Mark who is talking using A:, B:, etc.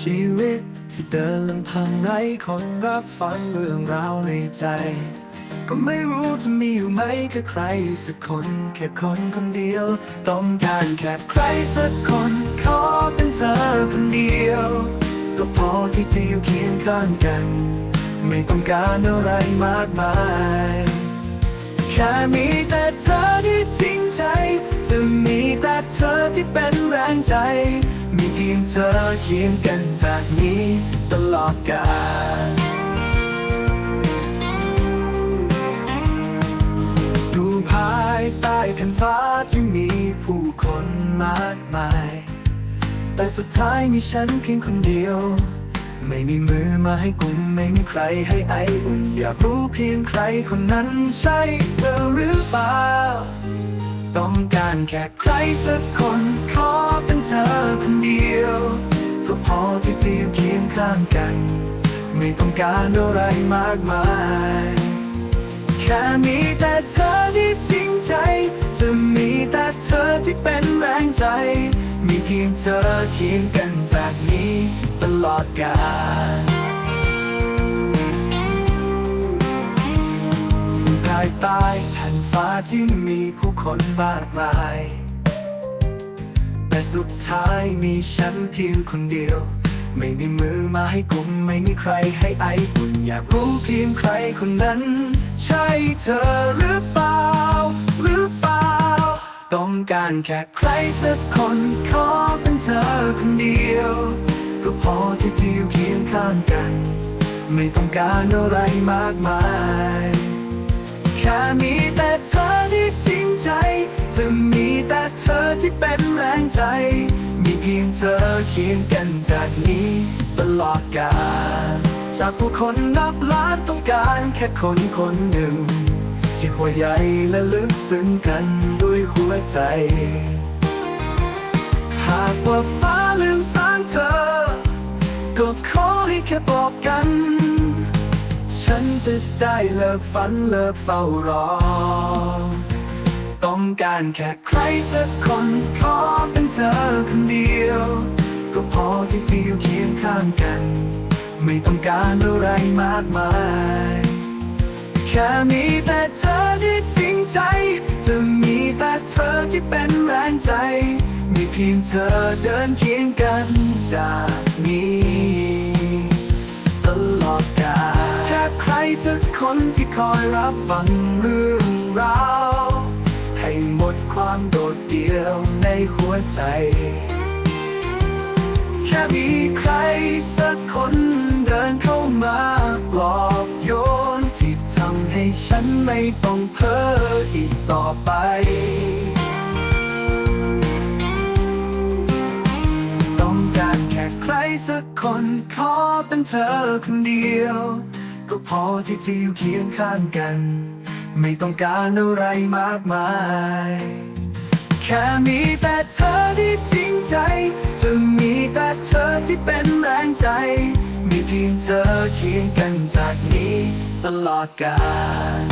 A: ชีวิตที่เดินลำพังไร้คนรับฟังเรื่องราวในใจ ก็ไม่รู้จะมีอยู่ไหมแค่ใครสักคนแค่คนคนเดียว ต้องการแค่ใครสักคนขอเป็นเธอคนเดียว ก็พอที่จะอยู่เคียงข้างกัน ไม่ต้องการอะไรมากมาย แค่มีแต่เธอที่จริงใจ จะมีแต่เธอที่เป็นแรงใจ มีเพียงเธอเคียงกันจากนี้ตลอดกาลดูภายใต้แผ่นฟ้าที่มีผู้คนมากมาย แต่สุดท้ายมีฉันเพียงคนเดียวไม่มีมือมาให้กุมไม่มีใครให้ไออุ่น อยากรู้เพียงใครคนนั้นใช่เธอหรือเปล่า ต้องการแค่ใครสักคนขอเป็นเธอคนเดียว ก็พอที่จะอยู่เคียงข้างกัน ไม่ต้องการอะไรมากมาย แค่มีแต่เธอที่จริงใจ จะมีแต่เธอที่เป็นแรงใจ มีเพียงเธอเคียงกันจากนี้ตลอดกาลภายใต้ ฟ้าที่มีผู้คนมากมาย แต่สุดท้ายมีฉันเพียงคนเดียว ไม่มีมือมาให้กุมไม่มีใครให้ไออุ่นอยากรู้เพียงใครคนนั้น ใช่เธอหรือเปล่า หรือเปล่า ต้องการแค่ใครสักคนขอเป็นเธอคนเดียว ก็พอที่จะอยู่เคียงข้างกัน ไม่ต้องการอะไรมากมาย แค่มี ที่เป็นแรงใจ มีเพียงเธอเคียงกันจากนี้ตลอดกาลจากผู้คนนับล้านต้องการแค่คนคนหนึ่ง ที่หัวใหญ่และลึกซึ้งกันด้วยหัวใจ หากว่าฟ้าลืมสร้างเธอ ก็ขอให้แค่บอกกัน ฉันจะได้เลิกฝันเลิกเฝ้ารอ ต้องการแค่ใครสักคนขอเป็นเธอคนเดียว ก็พอที่จะอยู่เคียงข้างกัน ไม่ต้องการอะไรมากมาย แค่มีแต่เธอที่จริงใจ จะมีแต่เธอที่เป็นแรงใจ มีเพียงเธอเดินเคียงกันจากนี้ตลอดกาลแค่ใครสักคนที่คอยรับฟังเรื่องราว ความโดดเดี่ยวในหัวใจ แค่มีใครสักคนเดินเข้ามาปลอบโยนที่ทำให้ฉันไม่ต้องเพ้ออีกต่อไปต้องการแค่ใครสักคนขอเป็นเธอคนเดียว ก็พอที่จะอยู่เคียงข้างกัน ไม่ต้องการอะไรมากมาย แค่มีแต่เธอที่จริงใจ จะมีแต่เธอที่เป็นแรงใจ มีเพียงเธอเคียงกันจากนี้ตลอดกาล